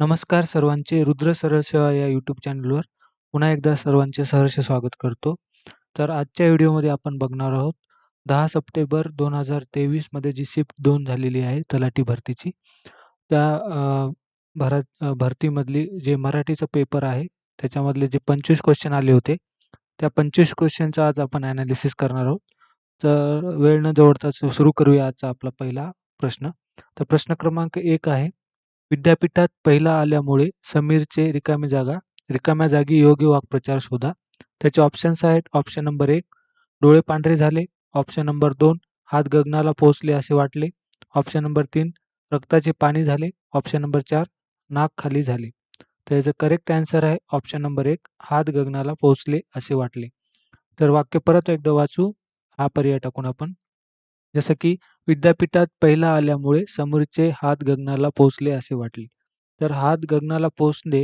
नमस्कार सर्वांचे. रुद्र सरळ सेवा या यूट्यूब चॅनलवर पुन्हा एकदा सर्वांचे सहर्ष स्वागत करतो. तर आजच्या व्हिडिओमध्ये आपण बघणार आहोत दहा सप्टेंबर दोन हजार तेवीसमध्ये जी शिफ्ट दोन झालेली आहे तलाठी भरतीची. त्या भरत भरतीमधली जे मराठीचं पेपर आहे त्याच्यामधले जे पंचवीस क्वेश्चन आले होते त्या पंचवीस क्वेश्चनचा आज आपण ॲनालिसिस करणार आहोत. तर वेळ न जवळता सुरू करूया आजचा आपला पहिला प्रश्न. तर प्रश्न क्रमांक एक आहे विद्यापीठात पहिला आल्यामुळे समीरचे रिकामी जागा रिकाम्या जागी योग्य वाक्प्रचार शोधा. त्याचे ऑप्शन्स आहेत ऑप्शन नंबर एक डोळे पांढरे झाले. ऑप्शन नंबर दोन हात गगनाला पोहोचले असे वाटले. ऑप्शन नंबर तीन रक्ताचे पाणी झाले. ऑप्शन नंबर चार नाक खाली झाले. तर याचं करेक्ट आन्सर आहे ऑप्शन नंबर एक हात गगनाला पोहोचले असे वाटले. तर वाक्य परत एकदा वाचू. हा पर्याय टाकून आपण जसं की विद्यापीठात पहिला आल्यामुळे समोरचे हात गगनाला पोचले असे वाटले. तर हात गगनाला पोचणे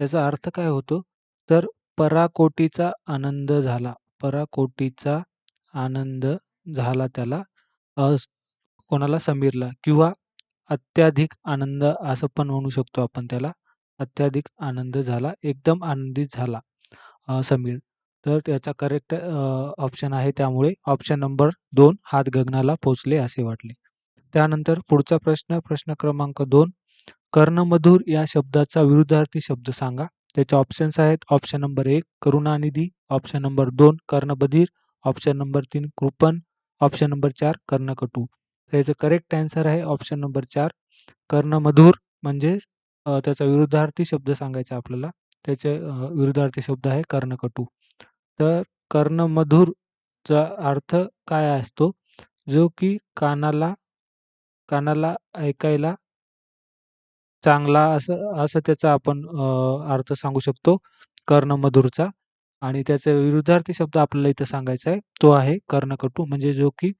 याचा अर्थ काय होतो? तर पराकोटीचा आनंद झाला. पराकोटीचा आनंद झाला त्याला कोणाला? समीरला. किंवा अत्याधिक आनंद असं पण म्हणू शकतो आपण त्याला. अत्याधिक आनंद झाला. एकदम आनंदित झाला समीर. तर त्याचा करेक्ट ऑप्शन आहे त्यामुळे ऑप्शन नंबर दोन हात गगनाला पोचले असे वाटले. त्यानंतर पुढचा प्रश्न प्रश्न क्रमांक दोन. कर्णमधुर या शब्दाचा विरुद्धार्थी शब्द सांगा. त्याचे ऑप्शन्स आहेत ऑप्शन नंबर एक करुणानिधी ऑप्शन नंबर दोन कर्णबधीर ऑप्शन नंबर तीन कृपन ऑप्शन नंबर चार कर्णकटू. त्याचं करेक्ट आन्सर आहे ऑप्शन नंबर चार कर्णमधुर म्हणजे त्याचा विरुद्धार्थी शब्द सांगायचा आपल्याला. त्याचे विरुद्धार्थी शब्द आहे कर्णकटू. तर कर्णमधुरचा अर्थ काय असतो? जो की कानाला कानाला ऐकायला चांगला असं असं त्याचा आपण अर्थ सांगू शकतो कर्णमधुरचा. आणि त्याचा विरुद्धार्थी शब्द आपल्याला इथं सांगायचा आहे तो आहे कर्णकटू म्हणजे जो की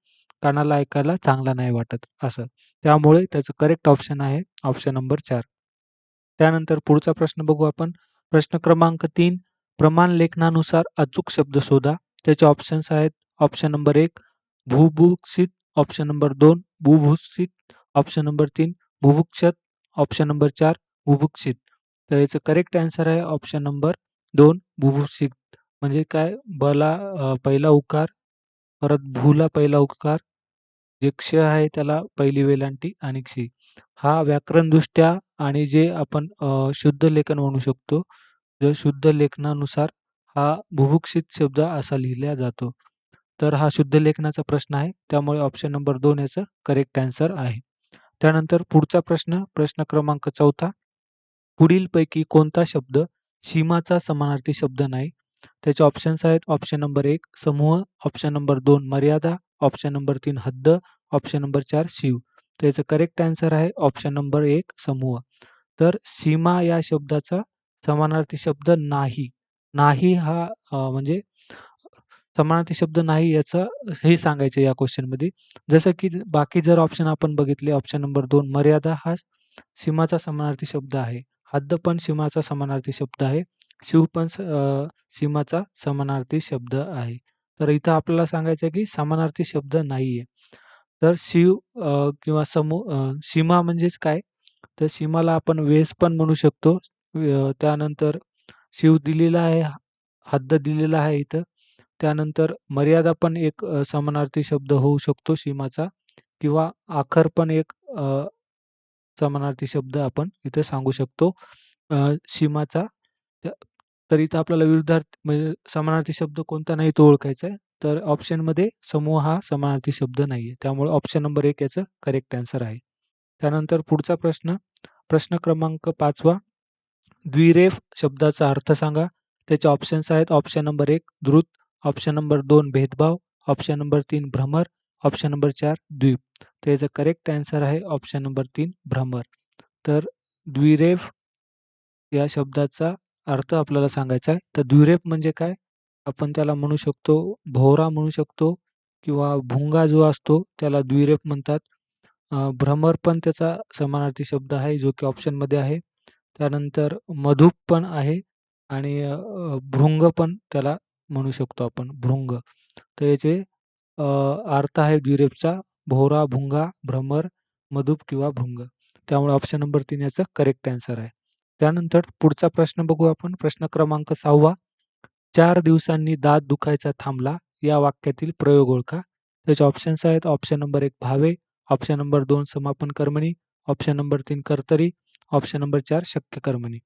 कानाला ऐकायला चांगला नाही वाटत असं. त्यामुळे त्याचं करेक्ट ऑप्शन आहे ऑप्शन नंबर चार. त्यानंतर पुढचा प्रश्न बघू आपण. प्रश्न क्रमांक तीन प्रमाण लेखनानुसार अचूक शब्द शोधा. त्याचे ऑप्शन्स आहेत. ऑप्शन नंबर एक भूभुक्षित ऑप्शन नंबर दोन भूभूषित. ऑप्शन नंबर तीन भुभुक्षत. ऑप्शन नंबर चार भुभुक्षित तर याचं करेक्ट आन्सर आहे ऑप्शन नंबर दोन भुभुक्षित म्हणजे काय? बला पहिला उकार परत भूला पहिला उकार. जे क्ष आहे त्याला पहिली वेलांटी आणि क्षी. हा व्याकरणदृष्ट्या आणि जे आपण शुद्ध लेखन म्हणू शकतो शुद्ध लेखनानुसार हा भुभुक्षित शब्द असा लिहिला जातो. तर हा शुद्ध लेखनाचा प्रश्न आहे. त्यामुळे ऑप्शन नंबर दोन याचं करेक्ट आन्सर आहे. त्यानंतर पुढचा प्रश्न प्रश्न क्रमांक चौथा. पुढीलपैकी कोणता शब्द सीमाचा समानार्थी शब्द नाही? त्याचे ऑप्शन्स आहेत. ऑप्शन नंबर एक समूह. ऑप्शन नंबर दोन मर्यादा. ऑप्शन नंबर तीन हद्द. ऑप्शन नंबर चार शिव. त्याचं करेक्ट आन्सर आहे. ऑप्शन नंबर एक समूह. तर सीमा या शब्दाचा समानार्थी शब्द नाही. नाही हा म्हणजे समानार्थी शब्द नाही याचं हे सांगायचं या क्वेश्चनमध्ये जसं की बाकी जर ऑप्शन आपण बघितले ऑप्शन नंबर दोन मर्यादा हा सीमाचा समानार्थी शब्द आहे. हद्द पण सीमाचा समानार्थी शब्द आहे. शिव पण सीमाचा समानार्थी शब्द आहे. तर इथं आपल्याला सांगायचं की समानार्थी शब्द नाही आहे तर शिव किंवा समू सीमा म्हणजेच काय? तर सीमाला आपण वेस पण म्हणू शकतो. त्यानंतर शिव दिलेला आहे हद्द दिलेला आहे इथं. त्यानंतर मर्यादा पण एक समानार्थी शब्द होऊ शकतो सीमाचा किंवा आखर पण एक समानार्थी शब्द आपण इथं सांगू शकतो सीमाचा. तर इथं आपल्याला विरुद्धार्थी म्हणजे समानार्थी शब्द कोणता नाही तो ओळखायचा आहे. तर ऑप्शनमध्ये समूह हा समानार्थी शब्द नाही आहे त्यामुळे ऑप्शन नंबर एक याचं करेक्ट आन्सर आहे. त्यानंतर पुढचा प्रश्न प्रश्न क्रमांक पाचवा. द्विरेफ शब्दाचा अर्थ सांगा. त्याचे ऑप्शन्स आहेत ऑप्शन नंबर एक द्रुत ऑप्शन नंबर दोन भेदभाव ऑप्शन नंबर तीन भ्रमर ऑप्शन नंबर चार द्वीप. तर याचं करेक्ट आन्सर आहे ऑप्शन नंबर तीन भ्रमर. तर द्विरेफ या शब्दाचा अर्थ आपल्याला सांगायचा आहे. तर द्विरेफ म्हणजे काय? आपण त्याला म्हणू शकतो भोवरा म्हणू शकतो किंवा भुंगा जो असतो त्याला द्विरेफ म्हणतात. भ्रमर पण त्याचा समानार्थी शब्द आहे जो की ऑप्शनमध्ये आहे. त्यानंतर मधुप पण आहे आणि भृंग पण त्याला म्हणू शकतो आपण भृंग. तर याचे अर्थ आहे द्विरेपचा भोरा भुंगा भ्रमर मधुप किंवा भृंग. त्यामुळे ऑप्शन नंबर तीन याचं करेक्ट आन्सर आहे. त्यानंतर पुढचा प्रश्न बघू आपण. प्रश्न क्रमांक सहावा. चार दिवसांनी दात दुखायचा थांबला या वाक्यातील प्रयोग ओळखा. त्याचे ऑप्शन्स आहेत ऑप्शन नंबर एक भावे ऑप्शन नंबर दोन समापन कर्मणी ऑप्शन नंबर तीन कर्तरी ऑप्शन नंबर चार शक्य कर्मणी.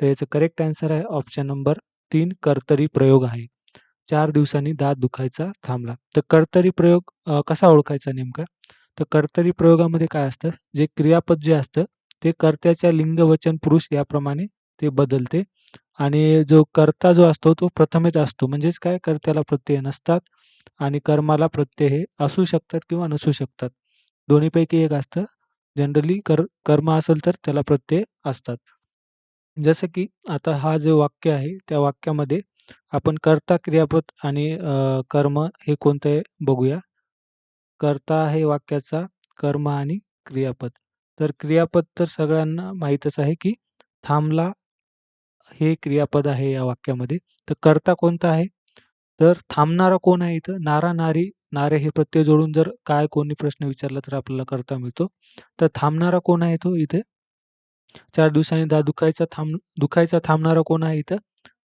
तर याचं करेक्ट आन्सर आहे ऑप्शन नंबर तीन कर्तरी प्रयोग आहे. चार दिवसांनी दात दुखायचा थांबला. तर कर्तरी प्रयोग कसा ओळखायचा नेमका? तर कर्तरी प्रयोगामध्ये काय असतं? जे क्रियापद जे असतं ते कर्त्याच्या लिंग वचन पुरुष याप्रमाणे ते बदलते. आणि जो कर्ता जो असतो तो प्रथमेच असतो. म्हणजेच काय? कर्त्याला प्रत्यय नसतात आणि कर्माला प्रत्यय हे असू शकतात किंवा नसू शकतात. दोन्हीपैकी एक असतं जनरली कर कर्म असेल तर त्याला प्रत्यय असतात. जसं की आता हा जे वाक्य आहे त्या वाक्यामध्ये आपण कर्ता क्रियापद आणि कर्म हे कोणतं आहे बघूया? कर्ता आहे वाक्याचा कर्म आणि क्रियापद. तर क्रियापद तर सगळ्यांना माहीतच आहे की थांबला हे क्रियापद आहे या वाक्यामध्ये. तर कर्ता कोणता आहे? तर थांबणारा कोण आहे इथं? नारा नारी नारे हे प्रत्यय जोडून जर काय कोणी प्रश्न विचारला तर आपल्याला करता मिळतो. तर थांबणारा कोण आहे तो इथे? चार दिवसांनी दात दुखायचा थांब दुखायचा थांबणारा कोण आहे इथं?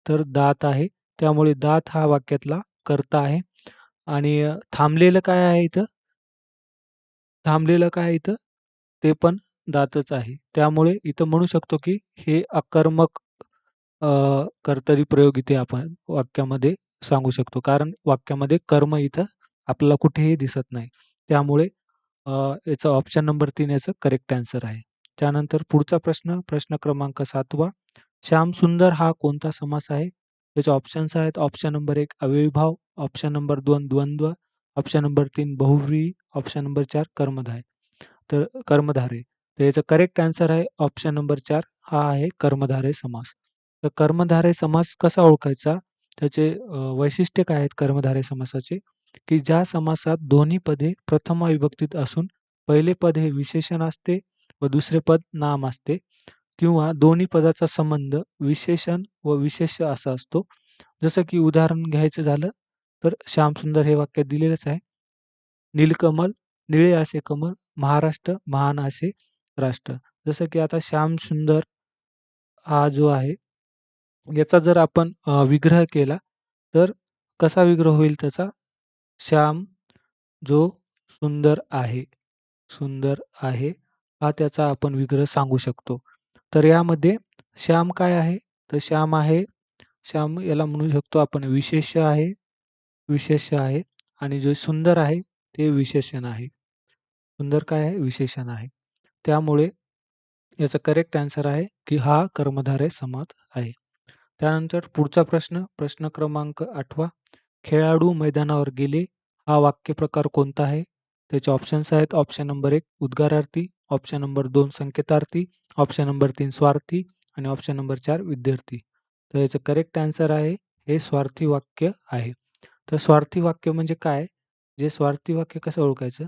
तर दात आहे. त्यामुळे दात हा वाक्यातला कर्ता आहे. आणि थांबलेलं काय आहे इथं? थांबलेलं काय आहे इथं? ते पण दातच आहे. त्यामुळे इथं म्हणू शकतो की हे अकर्मक कर्तरी प्रयोग इथे आपण वाक्यामध्ये सांगू शकतो. कारण वाक्यामध्ये कर्म इथं आपल्याला कुठेही दिसत नाही. त्यामुळे याचा ऑप्शन नंबर तीन याचं करेक्ट आन्सर आहे. त्यानंतर पुढचा प्रश्न प्रश्न क्रमांक सातवा. श्याम सुंदर हा कोणता समास आहे? त्याचे ऑप्शन्स आहेत ऑप्शन नंबर एक अविभाव ऑप्शन नंबर दोन द्वंद्व ऑप्शन नंबर तीन बहुव्रीही ऑप्शन नंबर चार कर्मधाय. तर कर्मधारे. तर याचं करेक्ट आन्सर आहे ऑप्शन नंबर चार हा आहे कर्मधारे समास. तर कर्मधारे समास कसा ओळखायचा? त्याचे वैशिष्ट्य काय आहेत कर्मधारे समासाचे? की ज्या समासात दोन्ही पदे प्रथमा विभक्तीत असून पहिले पद हे विशेषण असते व दुसरे पद नाम असते किंवा दोन्ही पदाचा संबंध विशेषण व विशेष असा असतो. जसं की उदाहरण घ्यायचं झालं तर श्यामसुंदर हे वाक्य दिलेलंच आहे. नीलकमल निळे असे कमल महाराष्ट्र महान असे राष्ट्र. जसं की आता श्यामसुंदर हा जो आहे याचा जर आपण विग्रह केला तर कसा विग्रह होईल त्याचा? श्याम जो सुंदर आहे सुंदर आहे हा त्याचा आपण विग्रह सांगू शकतो. तर यामध्ये श्याम काय आहे? तर श्याम आहे श्याम याला म्हणू शकतो आपण विशेष आहे विशेष आहे आणि जो सुंदर आहे ते विशेषण आहे. सुंदर काय आहे? विशेषण आहे. त्यामुळे याचा करेक्ट आन्सर आहे की हा कर्मधारय समास आहे. त्यानंतर पुढचा प्रश्न प्रश्न क्रमांक आठवा. खेळाडू मैदानावर गेले. हा वाक्यप्रकार कोणता आहे? त्याचे ऑप्शन्स आहेत. ऑप्शन नंबर एक उद्गारार्थी. ऑप्शन नंबर दोन संकेतार्थी. ऑप्शन नंबर तीन स्वार्थी. आणि ऑप्शन नंबर चार विद्यार्थी. तर याचं करेक्ट आन्सर आहे. हे स्वार्थी वाक्य आहे. तर स्वार्थी वाक्य म्हणजे काय? जे स्वार्थी वाक्य कसं ओळखायचं?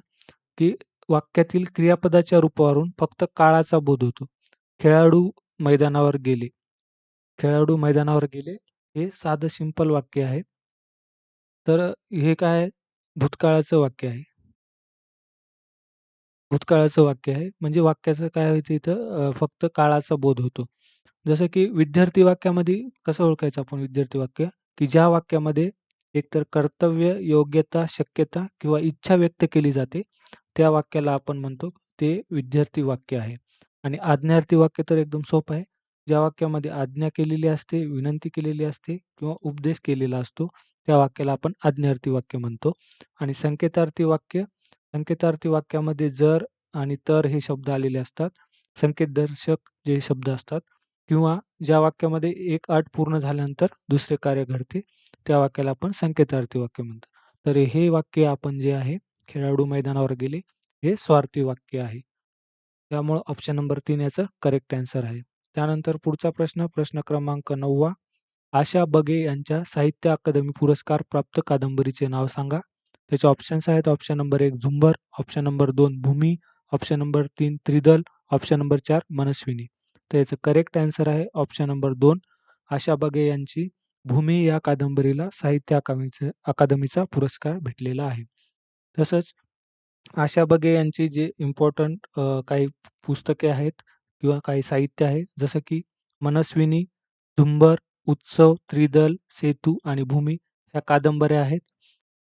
की वाक्यातील क्रियापदाच्या रूपावरून फक्त काळाचा बोध होतो. खेळाडू मैदानावर गेले. खेळाडू मैदानावर गेले. हे साधं सिंपल वाक्य आहे. तर हे काय आहे? भूतकाळाचं वाक्य आहे? भूतकाळाचं वाक्य आहे. म्हणजे वाक्याचं काय व्हायचं इथं? अ, फक्त काळाचा बोध होतो. जसं की विद्यार्थी वाक्यामध्ये कसं ओळखायचं आपण विद्यार्थी वाक्य? की ज्या वाक्यामध्ये एकतर कर्तव्य योग्यता शक्यता किंवा इच्छा व्यक्त केली जाते त्या वाक्याला आपण म्हणतो ते विद्यार्थी वाक्य आहे. आणि आज्ञार्थी वाक्य तर एकदम सोपं आहे. ज्या वाक्यामध्ये आज्ञा केलेली असते विनंती केलेली असते किंवा उपदेश केलेला असतो त्या वाक्याला आपण आज्ञार्थी वाक्य म्हणतो. आणि संकेतार्थी वाक्य संकेतार्थी वाक्यामध्ये जर आणि तर हे शब्द आलेले असतात. संकेतदर्शक जे शब्द असतात किंवा ज्या वाक्यामध्ये एक अट पूर्ण झाल्यानंतर दुसरे कार्य घडते त्या वाक्याला आपण संकेतार्थी वाक्य म्हणतो. तर हे वाक्य आपण जे आहे खेळाडू मैदानावर गेले हे स्वार्थी वाक्य आहे. त्यामुळं ऑप्शन नंबर तीन याचं करेक्ट आन्सर आहे. त्यानंतर पुढचा प्रश्न प्रश्न क्रमांक नववा. आशा बगे यांच्या साहित्य अकादमी पुरस्कार प्राप्त कादंबरीचे नाव सांगा. त्याचे ऑप्शन्स आहेत. ऑप्शन नंबर एक झुंबर. ऑप्शन नंबर दोन भूमी. ऑप्शन नंबर तीन त्रिदल. ऑप्शन नंबर चार मनस्विनी. तर याचं करेक्ट आन्सर आहे. ऑप्शन नंबर दोन आशा बगे यांची भूमी या कादंबरीला साहित्य अकादमीचा अकादमीचा पुरस्कार भेटलेला आहे. तसंच आशा बगे यांची जे इम्पॉर्टंट काही पुस्तके आहेत किंवा काही साहित्य आहे जसं की मनस्विनी झुंबर उत्सव त्रिदल सेतू आणि भूमी ह्या कादंबऱ्या आहेत.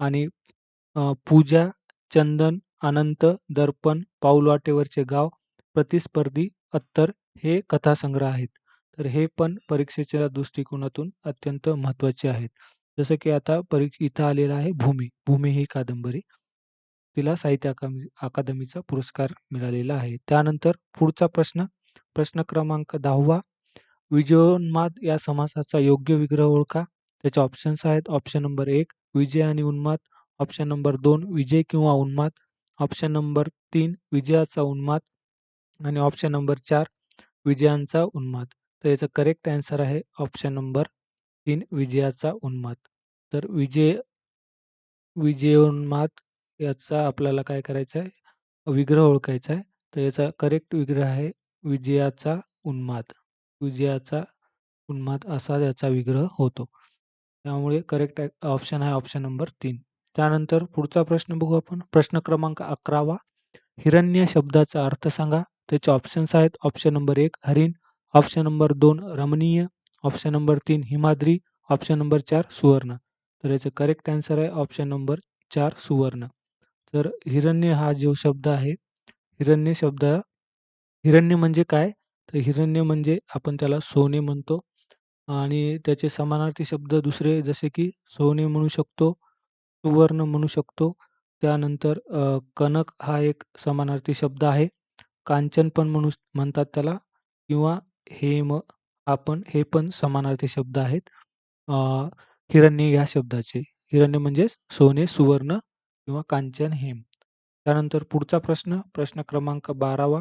आणि पूजा चंदन अनंत दर्पण पाऊलवाटेवरचे गाव प्रतिस्पर्धी अत्तर हे कथासंग्रह आहेत. तर हे पण परीक्षेच्या दृष्टिकोनातून अत्यंत महत्त्वाचे आहेत. जसं की आता परीक्ष इथं आलेलं आहे भूमी. भूमी ही कादंबरी. तिला साहित्य अकादमी अकादमीचा पुरस्कार मिळालेला आहे. त्यानंतर पुढचा प्रश्न. प्रश्न क्रमांक दहावा. विजयोन्माद या समासाचा योग्य विग्रह ओळखा. त्याचे ऑप्शन्स आहेत ऑप्शन नंबर एक विजय आणि उन्माद. ऑप्शन नंबर दोन विजय किंवा उन्माद. ऑप्शन नंबर तीन विजयाचा उन्माद. आणि ऑप्शन नंबर चार विजयांचा उन्माद. तर याचं करेक्ट आन्सर आहे ऑप्शन नंबर तीन विजयाचा उन्माद. तर विजय विजयोन्माद याचा आपल्याला काय करायचं आहे? विग्रह ओळखायचा आहे. तर याचा करेक्ट विग्रह आहे विजयाचा उन्माद. विजयाचा उन्माद असा याचा विग्रह होतो. त्यामुळे करेक्ट ऑप्शन आहे ऑप्शन नंबर तीन. त्यानंतर पुढचा प्रश्न बघू आपण. प्रश्न क्रमांक अकरावा. हिरण्य शब्दाचा अर्थ सांगा. त्याचे ऑप्शन्स आहेत. ऑप्शन नंबर एक हरिण. ऑप्शन नंबर दोन रमणीय. ऑप्शन नंबर तीन हिमाद्री. ऑप्शन नंबर चार सुवर्ण. तर याचं करेक्ट आन्सर आहे. ऑप्शन नंबर चार सुवर्ण. तर हिरण्य हा जो शब्द आहे हिरण्य शब्द हिरण्य म्हणजे काय? तर हिरण्य म्हणजे आपण त्याला सोने म्हणतो. आणि त्याचे समानार्थी शब्द दुसरे जसे की सोने म्हणू शकतो सुवर्ण म्हणू शकतो. त्यानंतर कनक हा एक समानार्थी शब्द आहे. कांचन पण म्हणू म्हणतात त्याला. किंवा हेम आपण हे पण समानार्थी शब्द आहेत. हिरण्य या शब्दाचे. हिरण्य म्हणजे सोने सुवर्ण किंवा कांचन हेम. त्यानंतर पुढचा प्रश्न प्रश्न क्रमांक बारावा.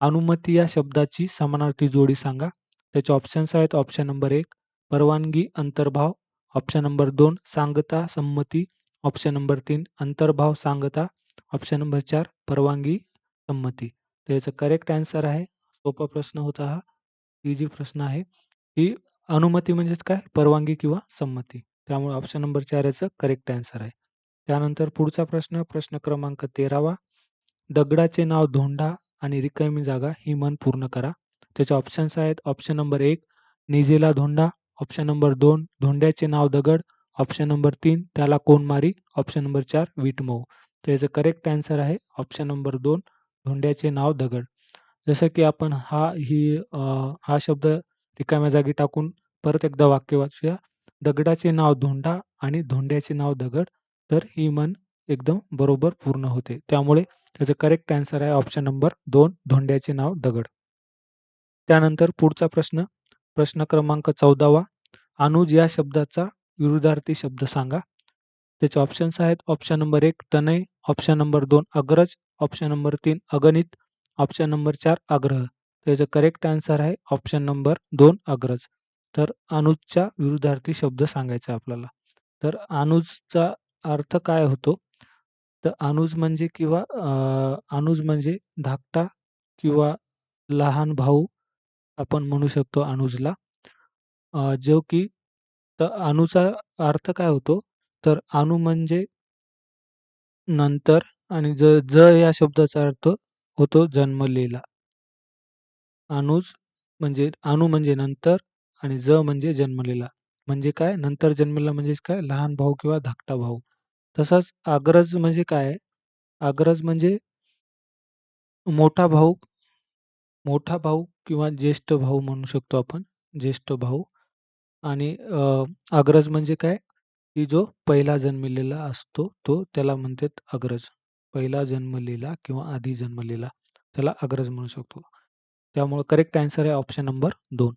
अनुमती या शब्दाची समानार्थी जोडी सांगा. त्याचे ऑप्शन्स आहेत. ऑप्शन नंबर एक परवानगी अंतर्भाव. ऑप्शन नंबर दोन सांगता संमती. ऑप्शन नंबर तीन अंतर्भाव सांगता. ऑप्शन नंबर चार परवानगी संमती. तर याचं करेक्ट आन्सर आहे. सोपा प्रश्न होता हा. इझी प्रश्न आहे. की अनुमती म्हणजेच काय? परवानगी किंवा संमती. त्यामुळे ऑप्शन नंबर चार याचं करेक्ट आन्सर आहे. त्यानंतर पुढचा प्रश्न प्रश्न क्रमांक तेरावा. दगडाचे नाव धोंडा आणि रिकामी जागा ही मन पूर्ण करा. त्याचे ऑप्शन्स आहेत. ऑप्शन नंबर एक निजेला धोंडा. ऑप्शन नंबर दोन धोंड्याचे नाव दगड. ऑप्शन नंबर तीन त्याला कोण मारी. ऑप्शन नंबर चार विटमऊ तर याचं करेक्ट आन्सर आहे. ऑप्शन नंबर दोन धोंड्याचे नाव दगड. जसं की आपण हा ही हा शब्द रिकाम्या जागी टाकून परत एकदा वाक्य वाचूया. दगडाचे नाव धोंडा आणि धोंड्याचे नाव दगड. तर ही मन एकदम बरोबर पूर्ण होते. त्यामुळे त्याचं करेक्ट आन्सर आहे ऑप्शन नंबर दोन धोंड्याचे नाव दगड. त्यानंतर पुढचा प्रश्न प्रश्न क्रमांक चौदावा. अनुज या शब्दाचा विरुद्धार्थी शब्द सांगा. त्याचे ऑप्शन्स आहेत ऑप्शन नंबर एक तनय ऑप्शन नंबर दोन अग्रज ऑप्शन नंबर तीन अगणित ऑप्शन नंबर चार आग्रह. त्याचं करेक्ट आन्सर आहे ऑप्शन नंबर दोन अग्रज. तर अनुजच्या विरुद्धार्थी शब्द सांगायचा आपल्याला. तर अनुजचा अर्थ काय होतो? तर अनुज म्हणजे किंवा अनुज म्हणजे धाकटा किंवा लहान भाऊ आपण म्हणू शकतो अनुजला. जो की तर अनुचा अर्थ काय होतो? तर अनु म्हणजे नंतर आणि ज ज या शब्दाचा अर्थ होतो जन्मलेला. अनुज म्हणजे अनु म्हणजे नंतर आणि ज म्हणजे जन्मलेला. म्हणजे काय? नंतर जन्मलेला म्हणजेच काय? लहान भाऊ किंवा धाकटा भाऊ. तसाच अग्रज म्हणजे काय? आग्रज म्हणजे मोठा भाऊ मोठा भाऊ किंवा ज्येष्ठ भाऊ म्हणू शकतो आपण ज्येष्ठ भाऊ. आणि अग्रज म्हणजे काय? की जो पहिला जन्मलेला असतो तो त्याला म्हणतात अग्रज पहिला जन्मलेला किंवा आधी जन्मलेला त्याला अग्रज म्हणू शकतो. त्यामुळे करेक्ट आन्सर आहे ऑप्शन नंबर दोन.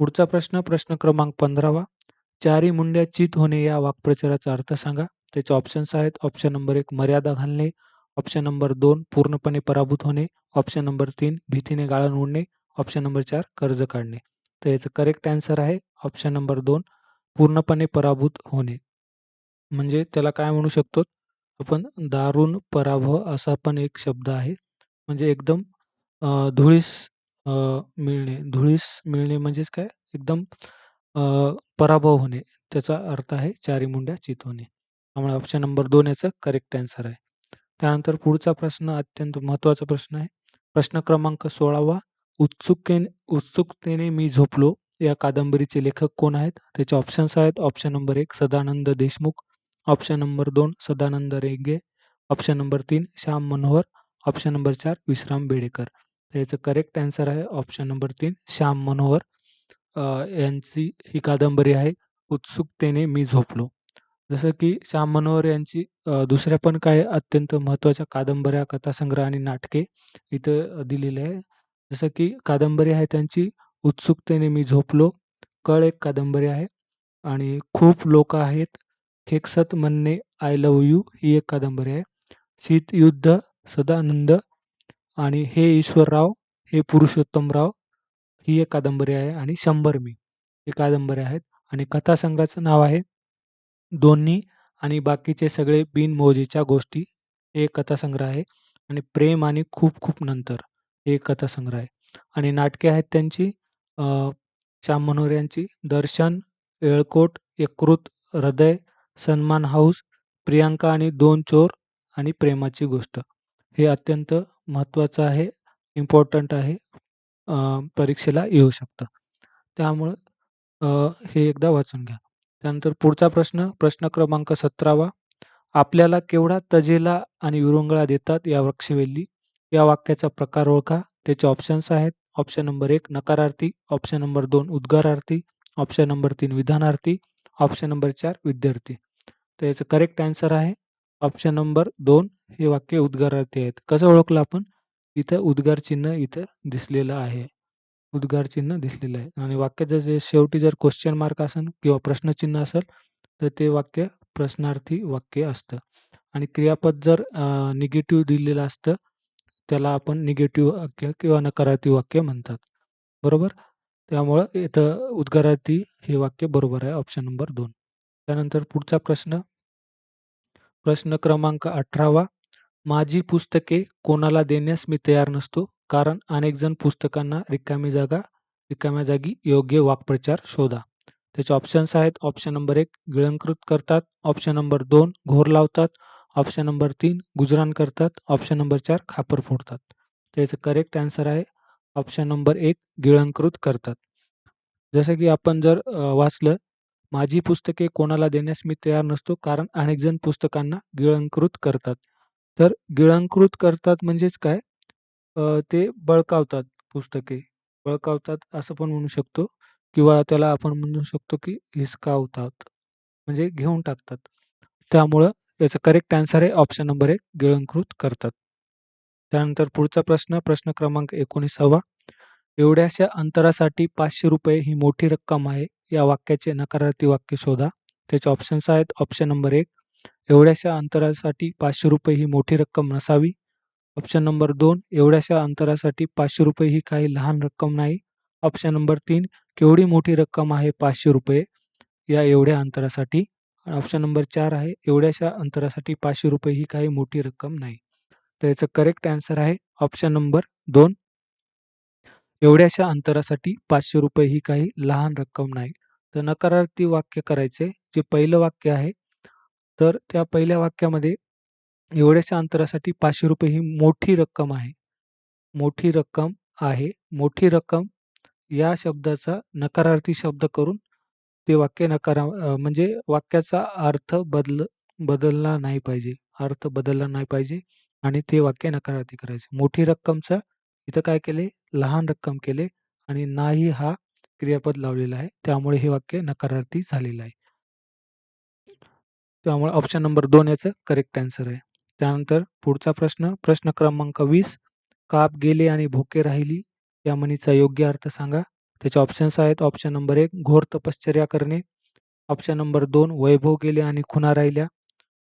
पुढचा प्रश्न प्रश्न क्रमांक पंधरावा. चारी मुंड्या चित होणे या वाक्प्रचाराचा अर्थ सांगा. त्याचे ऑप्शन्स आहेत. ऑप्शन नंबर एक मर्यादा घालणे. ऑप्शन नंबर दोन पूर्णपणे पराभूत होणे. ऑप्शन नंबर तीन भीतीने गाळण उडणे ऑप्शन नंबर चार कर्ज काढणे. तर याचं करेक्ट आन्सर आहे. ऑप्शन नंबर दोन पूर्णपणे पराभूत होणे. म्हणजे त्याला काय म्हणू शकतो? आपण दारुण पराभव असा पण एक शब्द आहे. म्हणजे एकदम धुळीस मिळणे. धुळीस मिळणे म्हणजेच काय? एकदम पराभव होणे. त्याचा अर्थ आहे चारी मुंड्या चित होणे. त्यामुळे ऑप्शन नंबर दोन याचं करेक्ट आन्सर आहे. त्यानंतर पुढचा प्रश्न अत्यंत महत्त्वाचा प्रश्न आहे. प्रश्न क्रमांक सोळावा उत्सुकेने उत्सुकतेने मी झोपलो. या कादंबरीचे लेखक कोण आहेत? त्याचे ऑप्शन्स आहेत. ऑप्शन नंबर एक सदानंद देशमुख. ऑप्शन नंबर दोन सदानंद रेगे ऑप्शन नंबर तीन श्याम मनोहर. ऑप्शन नंबर चार विश्राम बेडेकर. तर याचं करेक्ट आन्सर आहे. ऑप्शन नंबर तीन श्याम मनोहर. यांची ही कादंबरी आहे. उत्सुकतेने मी झोपलो. जसं की श्याम मनोहर यांची दुसऱ्या पण काही अत्यंत महत्त्वाच्या कादंबऱ्या कथासंग्रह आणि नाटके इथं दिलेले आहे. जसं की कादंबरी आहे त्यांची उत्सुकतेने मी झोपलो. कळ एक कादंबरी आहे. आणि खूप लोक आहेत. खेकसत म्हणणे आय लव यू ही एक कादंबरी आहे. शीतयुद्ध सदानंद आणि हे ईश्वरराव हे पुरुषोत्तमराव ही एक कादंबरी आहे. आणि शंभर मी हे कादंबऱ्या आहेत. आणि कथासंघाचं नाव आहे दोन्ही आणि बाकीचे सगळे बिनमोजीच्या गोष्टी हे कथासंग्रह आहे आणि प्रेम आणि खूप खूप नंतर हे कथासंग्रह आहे. आणि नाटके आहेत त्यांची श्याम मनोहर यांची दर्शन येळकोट यकृत हृदय सन्मान हाऊस प्रियांका आणि दोन चोर आणि प्रेमाची गोष्ट. हे अत्यंत महत्त्वाचं आहे इम्पॉर्टंट आहे परीक्षेला येऊ शकतं. त्यामुळं हे एकदा वाचून घ्या. त्यानंतर पुढचा प्रश्न प्रश्न क्रमांक सतरावा. आपल्याला केवढा तजेला आणि विरंगळा देतात या वृक्षवेली? या वाक्याचा प्रकार ओळखा. त्याचे ऑप्शन्स आहेत. ऑप्शन नंबर एक नकारार्थी. ऑप्शन नंबर दोन उद्गारार्थी. ऑप्शन नंबर तीन विधानार्थी. ऑप्शन नंबर चार विद्यार्थी. तर याचं करेक्ट आन्सर आहे. ऑप्शन नंबर दोन हे वाक्य उद्गारार्थी आहेत. कसं ओळखलं आपण? इथं उद्गार चिन्ह इथं दिसलेलं आहे. उद्गार चिन्ह दिसलेलं आहे. आणि वाक्याचं जे शेवटी जर क्वेश्चन मार्क असेल किंवा प्रश्नचिन्ह असेल तर ते वाक्य प्रश्नार्थी वाक्य असतं. आणि क्रियापद जर निगेटिव्ह दिलेलं असतं त्याला आपण निगेटिव्ह वाक्य किंवा नकारार्थी वाक्य म्हणतात. बरोबर? त्यामुळं इथं उद्गारार्थी हे वाक्य बरोबर आहे ऑप्शन नंबर दोन. त्यानंतर पुढचा प्रश्न. प्रश्न क्रमांक अठरावा. माझी पुस्तके कोणाला देण्यास मी तयार नसतो? कारण अनेक जण पुस्तकांना रिकामी जागा रिकाम्या जागी योग्य वाक्प्रचार शोधा. त्याचे ऑप्शन्स आहेत. ऑप्शन नंबर एक गिळंकृत करतात. ऑप्शन नंबर दोन घोर लावतात. ऑप्शन नंबर तीन गुजराण करतात. ऑप्शन नंबर चार खापर फोडतात. त्याचं करेक्ट आन्सर आहे. ऑप्शन नंबर एक गिळंकृत करतात. जसं की आपण जर वाचलं माझी पुस्तके कोणाला देण्यास मी तयार नसतो कारण अनेक जण पुस्तकांना गिळंकृत करतात. तर गिळंकृत करतात म्हणजेच काय? ते बळकावतात पुस्तके. बळकावतात असं पण म्हणू शकतो किंवा त्याला आपण म्हणू शकतो की हिसकावतात. म्हणजे घेऊन टाकतात. त्यामुळं याचं करेक्ट आन्सर आहे ऑप्शन नंबर एक गिळंकृत करतात. त्यानंतर पुढचा प्रश्न प्रश्न क्रमांक एकोणीसावा. एवढ्याशा अंतरासाठी पाचशे रुपये ही मोठी रक्कम आहे. या वाक्याचे नकारार्थी वाक्य शोधा. त्याचे ऑप्शन्स आहेत. ऑप्शन नंबर एक एवढ्याशा अंतरासाठी पाचशे रुपये ही मोठी रक्कम नसावी. ऑप्शन नंबर दोन एवढ्याशा अंतरासाठी पाचशे रुपये ही काही लहान रक्कम नाही. ऑप्शन नंबर तीन केवढी मोठी रक्कम आहे पाचशे रुपये? या एवढ्या अंतरासाठी. ऑप्शन नंबर चार आहे एवढ्याशा अंतरासाठी पाचशे रुपये ही काही मोठी रक्कम नाही. तर याचं करेक्ट आन्सर आहे ऑप्शन नंबर दोन. एवढ्याशा अंतरासाठी पाचशे रुपये ही काही लहान रक्कम नाही. तर नकारार्थी वाक्य करायचे जे पहिलं वाक्य आहे तर त्या पहिल्या वाक्यामध्ये एवढ्याशा अंतरासाठी पाचशे रुपये ही मोठी रक्कम आहे. मोठी रक्कम आहे. मोठी रक्कम या शब्दाचा नकारार्थी शब्द करून ते वाक्य नकारा म्हणजे वाक्याचा अर्थ बदल बदलला नाही पाहिजे. अर्थ बदलला नाही पाहिजे आणि ते वाक्य नकारार्थी करायचे. मोठी रक्कमचा इथं काय केले? लहान रक्कम केले आणि नाही हा क्रियापद लावलेला आहे. त्यामुळे हे वाक्य नकारार्थी झालेलं आहे. त्यामुळे ऑप्शन नंबर दोन याचं करेक्ट आन्सर आहे. त्यानंतर पुढचा प्रश्न प्रश्न क्रमांक वीस काप गेले आणि भोके राहिली या म्हणीचा योग्य अर्थ सांगा. त्याचे ऑप्शन्स आहेत ऑप्शन नंबर एक घोर तपश्चर्या करणे. ऑप्शन नंबर दोन वैभव गेले आणि खुना राहिल्या.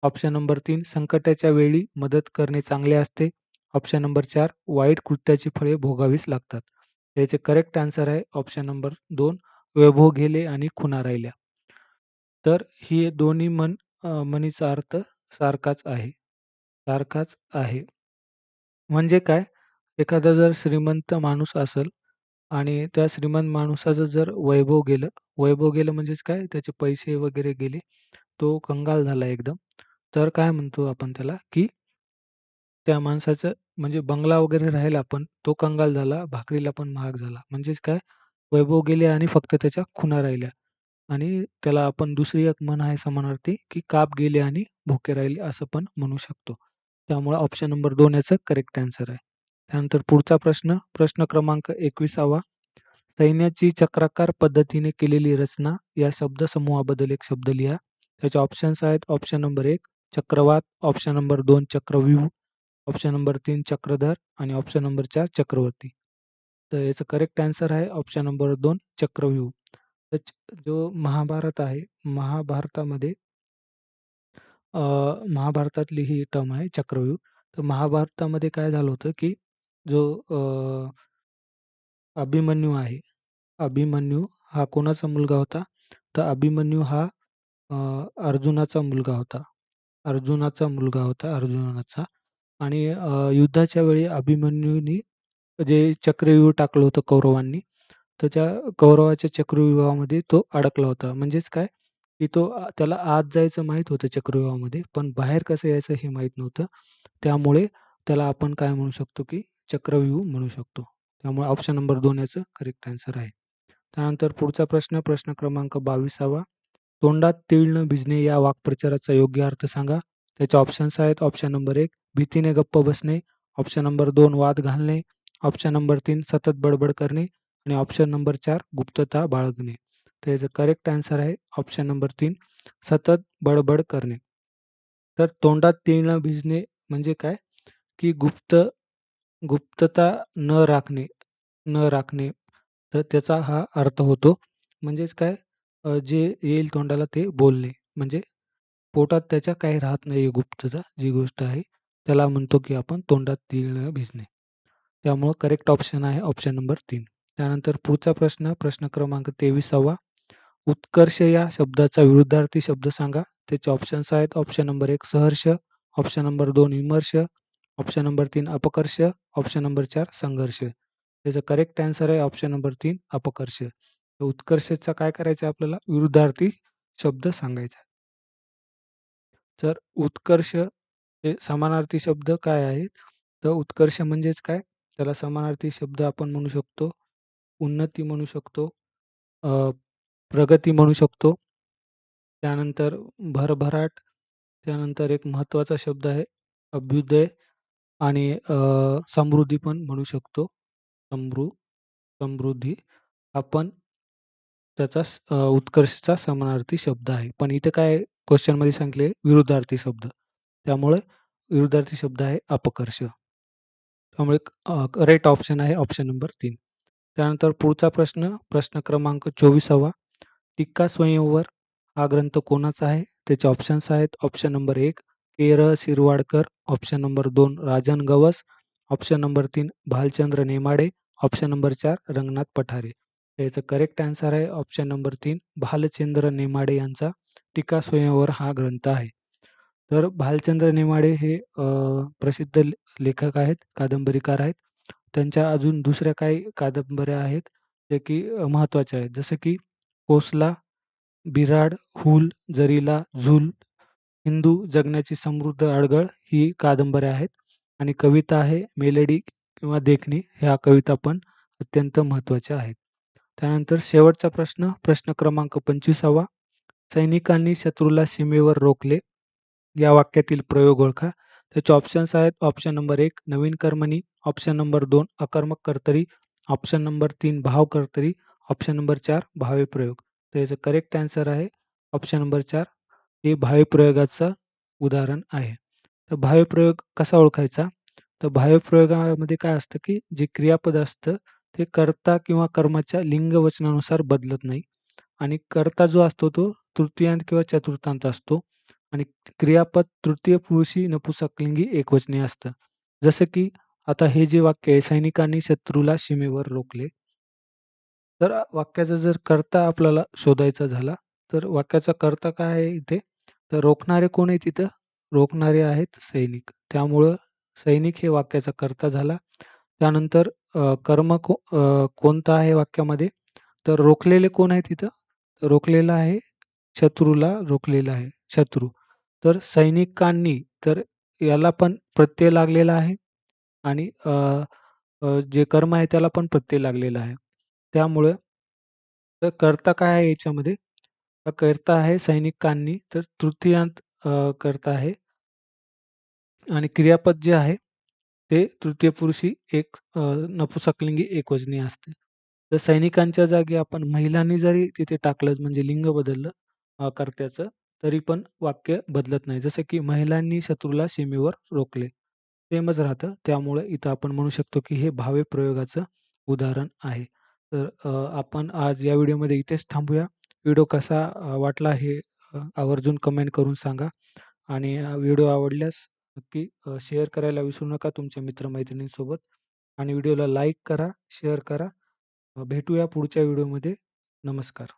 ऑप्शन नंबर तीन संकटाच्या वेळी मदत करणे चांगले असते. ऑप्शन नंबर चार वाईट कृत्याची फळे भोगावीच लागतात. याचे करेक्ट आन्सर आहे ऑप्शन नंबर दोन वैभव गेले आणि खुना राहिल्या. तर ही दोन्ही मन मनीचा अर्थ सारखाच आहे. सारखाच आहे. म्हणजे काय? एखादा जर श्रीमंत माणूस असेल आणि त्या श्रीमंत माणसाचं जर वैभव गेलं वैभव गेलं म्हणजेच काय? त्याचे पैसे वगैरे गेले तो कंगाल झाला एकदम. तर काय म्हणतो आपण त्याला की त्या माणसाचं म्हणजे बंगला वगैरे राहिला पण तो कंगाल झाला, भाकरीला पण महाग झाला. म्हणजेच काय? वैभव गेले आणि फक्त त्याच्या खुणा राहिल्या. आणि त्याला आपण दुसरी एक म्हण आहे समानार्थी, की काप गेले आणि भुके राहिले असं पण म्हणू शकतो. त्यामुळे ऑप्शन नंबर दोन याचं करेक्ट आन्सर आहे. त्यानंतर पुढचा प्रश्न, प्रश्न क्रमांक 21वा सैन्याची चक्राकार पद्धतीने केलेली रचना या शब्दसमूहाबद्दल एक शब्द लिहा. त्याचे ऑप्शन्स आहेत ऑप्शन नंबर एक चक्रवात, ऑप्शन नंबर दोन चक्रव्यूह, ऑप्शन नंबर तीन चक्रधर आणि ऑप्शन नंबर चार चक्रवर्ती. तर याचं करेक्ट आन्सर आहे ऑप्शन नंबर दोन चक्रव्यूह. जो महाभारत आहे, महाभारतामध्ये महाभारतातली ही टर्म आहे चक्रव्यूह. तर महाभारतामध्ये काय झालं होतं, की जो अभिमन्यू आहे, अभिमन्यू हा कोणाचा मुलगा होता? तर अभिमन्यू हा अर्जुनाचा मुलगा होता. अर्जुनाचा मुलगा होता अर्जुनाचा आणि युद्धाच्या वेळी अभिमन्यूनी जे चक्रव्यूह टाकलं होतं कौरवांनी, तर त्या कौरवाच्या चक्रव्यूहामध्ये तो अडकला होता. म्हणजेच काय, की तो त्याला आत जायचं माहीत होतं चक्रव्यूहामध्ये, पण बाहेर कसं यायचं हे माहीत नव्हतं. त्यामुळे त्याला आपण काय म्हणू शकतो, की चक्रव्यूह म्हणू शकतो. त्यामुळे ऑप्शन नंबर 2 याचं करेक्ट आन्सर आहे. त्यानंतर पुढचा प्रश्न, प्रश्न क्रमांक 22वा तोंडात तीळ न भिजणे या वाक्प्रचाराचा योग्य अर्थ सांगा. त्याचे ऑप्शन्स आहेत ऑप्शन नंबर 1 भीतीने गप्प बसणे, ऑप्शन नंबर 2 वाद घालणे, ऑप्शन नंबर 3 सतत बडबड करणे आणि ऑप्शन नंबर 4 गुप्तता बाळगणे. तर याचं करेक्ट आन्सर आहे ऑप्शन नंबर तीन सतत बडबड करणे. तर तोंडात तीळ न भिजणे म्हणजे काय, की गुप्त गुप्तता न राखणे न राखणे तर त्याचा हा अर्थ होतो. म्हणजेच काय जे येईल तोंडाला ते बोलणे. म्हणजे पोटात त्याच्या काही राहत नाही गुप्तता जी गोष्ट आहे त्याला म्हणतो की आपण तोंडात तीळ न भिजणे. त्यामुळं करेक्ट ऑप्शन आहे ऑप्शन नंबर तीन त्यानंतर पुढचा प्रश्न, प्रश्न क्रमांक 23वा उत्कर्ष या शब्दाचा विरुद्धार्थी शब्द सांगा. त्याचे ऑप्शन्स आहेत ऑप्शन नंबर एक सहर्ष, ऑप्शन नंबर दोन विमर्श, ऑप्शन नंबर तीन अपकर्ष, ऑप्शन नंबर चार संघर्ष. त्याचं करेक्ट आन्सर आहे ऑप्शन नंबर तीन अपकर्ष. उत्कर्षचा काय करायचं आहे आपल्याला विरुद्धार्थी शब्द सांगायचा तर उत्कर्ष हे समानार्थी शब्द काय आहेत? तर उत्कर्ष म्हणजेच काय? त्याला समानार्थी शब्द आपण म्हणू शकतो, उन्नती म्हणू शकतो, प्रगती म्हणू शकतो. त्यानंतर भरभराट, त्यानंतर एक महत्त्वाचा शब्द आहे अभ्युदय आणि समृद्धी पण म्हणू शकतो. समृ समृद्धी आपण त्याचा उत्कर्षचा समानार्थी शब्द आहे. पण इथे काय क्वेश्चनमध्ये सांगितले विरुद्धार्थी शब्द. त्यामुळे विरुद्धार्थी शब्द आहे अपकर्ष. त्यामुळे करेक्ट ऑप्शन आहे ऑप्शन नंबर तीन त्यानंतर पुढचा प्रश्न, प्रश्न क्रमांक 24वा टिक्का स्वयंवर हा ग्रंथ कोणाचा आहे? त्याचे ऑप्शन्स आहेत ऑप्शन नंबर एक केरळ शिरवाडकर, ऑप्शन नंबर दोन राजन गवस, ऑप्शन नंबर तीन भालचंद्र नेमाडे, ऑप्शन नंबर चार रंगनाथ पठारे. याचं करेक्ट आन्सर आहे ऑप्शन नंबर तीन भालचंद्र नेमाडे यांचा टीका स्वयंवर हा ग्रंथ आहे. तर भालचंद्र नेमाडे हे प्रसिद्ध लेखक आहेत, कादंबरीकार आहेत. त्यांच्या अजून दुसऱ्या काही कादंबऱ्या आहेत, जे की महत्त्वाच्या आहेत. जसं की कोसला, बिराड, हुल, जरीला, झूल, हिंदू, जगण्याची समृद्ध अडगळ ही कादंबऱ्या आहेत आणि कविता आहे मेलडी किंवा देखणी ह्या कविता पण अत्यंत महत्त्वाच्या आहेत. त्यानंतर शेवटचा प्रश्न, प्रश्न क्रमांक 25वा सैनिकांनी शत्रूला सीमेवर रोखले. या वाक्यातील प्रयोग ओळखा. त्याचे ऑप्शन्स आहेत ऑप्शन नंबर एक नवीन कर्मणी, ऑप्शन नंबर दोन अकर्मक कर्तरी, ऑप्शन नंबर तीन भाव कर्तरी, ऑप्शन नंबर चार भावे प्रयोग. तर याचं करेक्ट आन्सर आहे ऑप्शन नंबर चार हे भावे प्रयोगाचं उदाहरण आहे. तर भावे प्रयोग कसा ओळखायचा? तर भावे प्रयोगामध्ये काय असतं, की जे क्रियापद असतं ते कर्ता किंवा कर्माच्या लिंग वचनानुसार बदलत नाही आणि कर्ता जो असतो तो तृतीयांत किंवा चतुर्थांत असतो आणि क्रियापद तृतीय पुरुषी नपुसकलिंगी एकवचने असतं. जसं की आता हे जे वाक्य आहे सैनिकांनी शत्रूला सीमेवर रोखले. तर वाक्याचा जर कर्ता आपल्याला शोधायचा झाला, तर वाक्याचा कर्ता काय आहे इथे? तर रोखणारे कोण आहे तिथं रोखणारे आहेत सैनिक. त्यामुळं सैनिक हे वाक्याचा कर्ता झाला. त्यानंतर कर्म को कोणता आहे वाक्यामध्ये? तर रोखलेले कोण आहे तिथं रोखलेला आहे शत्रूला रोखलेला आहे शत्रू. तर सैनिकांनी तर याला पण प्रत्यय लागलेला आहे आणि जे कर्म आहे त्याला पण प्रत्यय लागलेला आहे. त्यामुळं तर कर्ता काय आहे याच्यामध्ये? तर कर्ता आहे सैनिकांनी तर तृतीयांत अ, कर्ता आहे. आणि क्रियापद जे आहे ते तृतीय पुरुषी एक अ, नपुंसकलिंगी एकवचनी असते. तर सैनिकांच्या जागी आपण महिलांनी जरी तिथे टाकलं म्हणजे लिंग बदललं अ, कर्त्याचं तरी पण वाक्य बदलत नाही. जसं की महिलांनी शत्रूला सीमेवर रोखले. सेमच राहतं. त्यामुळे इथं आपण म्हणू शकतो की हे भावे प्रयोगाचं उदाहरण आहे. तर आपण आज या व्हिडिओमध्ये इथेच थांबूया. व्हिडिओ कसा वाटला हे आवर्जून कमेंट करून सांगा आणि व्हिडिओ आवडल्यास नक्की शेअर करायला विसरू नका तुमच्या मित्रमैत्रिणींसोबत आणि व्हिडिओला लाईक करा, शेअर करा. भेटूया पुढच्या व्हिडिओमध्ये. नमस्कार.